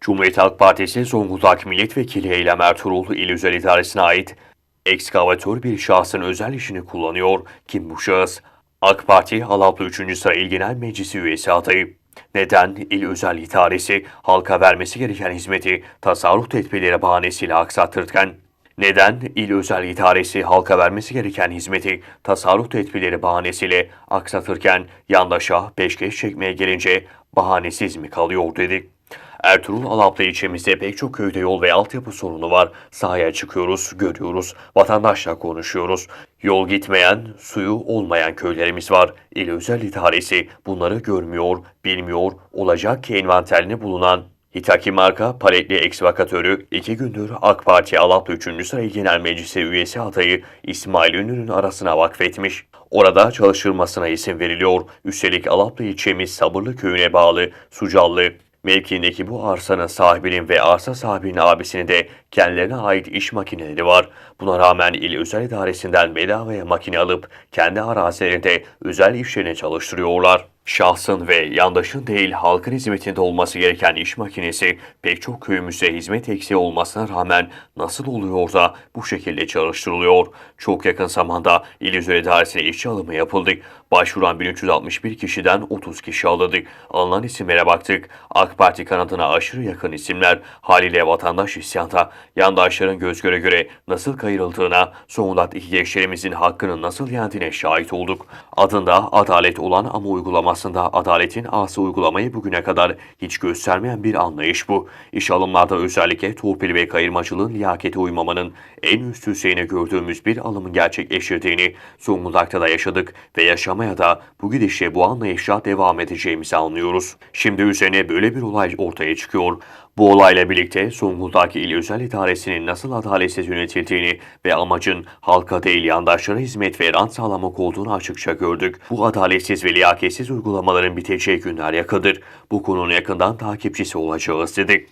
Cumhuriyet Halk Partisi Zonguldak Milletvekili Eylem Ertuğrul İl Özel İdaresi'ne ait ekskavatör bir şahsın özel işini kullanıyor. Kim bu şahıs? AK Parti Alaplı 3. Sıra İl Genel Meclisi üyesi adayı. Neden İl Özel İdaresi halka vermesi gereken hizmeti tasarruf tedbirleri bahanesiyle aksattırırken neden İl Özel İdaresi halka vermesi gereken hizmeti tasarruf tedbirleri bahanesiyle aksatırken yandaşa peşkeş çekmeye gelince bahanesiz mi kalıyor dedi. Ertuğrul Alaplı ilçemizde pek çok köyde yol ve altyapı sorunu var. Sahaya çıkıyoruz, görüyoruz, vatandaşla konuşuyoruz. Yol gitmeyen, suyu olmayan köylerimiz var. İl Özel İdaresi bunları görmüyor, bilmiyor, olacak ki envanterine bulunan Hitaki marka paletli ekskvatörü iki gündür AK Parti Alaplı 3. Sıra İl Genel Meclisi üyesi adayı İsmail Ünlü'nün arasına vakfetmiş. Orada çalışılmasına izin veriliyor. Üstelik Alaplı ilçemiz Sabırlı köyüne bağlı Sucallı mevkiindeki bu arsanın sahibinin ve arsa sahibinin abisinin de kendilerine ait iş makineleri var. Buna rağmen il özel idaresinden bedavaya makine alıp kendi arazilerinde özel işlerini çalıştırıyorlar. Şahsın ve yandaşın değil halkın hizmetinde olması gereken iş makinesi pek çok köyümüzde hizmet eksiği olmasına rağmen nasıl oluyor da bu şekilde çalıştırılıyor? Çok yakın zamanda il özel idaresine işçi alımı yapıldı. Başvuran 1361 kişiden 30 kişi alındı. Alınan isimlere baktık. AK Parti kanadına aşırı yakın isimler haliyle vatandaş isyanta, yandaşların göz göre göre nasıl kayırıldığına, Zonguldak'taki gençlerimizin hakkının nasıl yendiğine şahit olduk. Adında adalet olan ama uygulamasında adaletin ası uygulamayı bugüne kadar hiç göstermeyen bir anlayış bu. İş alımlarda özellikle torpil ve kayırmacılığın liyakete uymamanın en üst düzeyine gördüğümüz bir alımın gerçekleştirdiğini Zonguldak'ta da yaşadık ve yaşamaya da bu gidişle bu anlayışla devam edeceğimizi anlıyoruz. Şimdi üzerine böyle bir olay ortaya çıkıyor. Bu olayla birlikte Zonguldak İl Özel İdaresi'nin nasıl adaletsiz yönetildiğini ve amacın halka değil yandaşlara hizmet ve rant sağlamak olduğunu açıkça gördük. Bu adaletsiz ve liyaketsiz uygulamaların biteceği günler yakındır. Bu konunun yakından takipçisi olacağız dedik.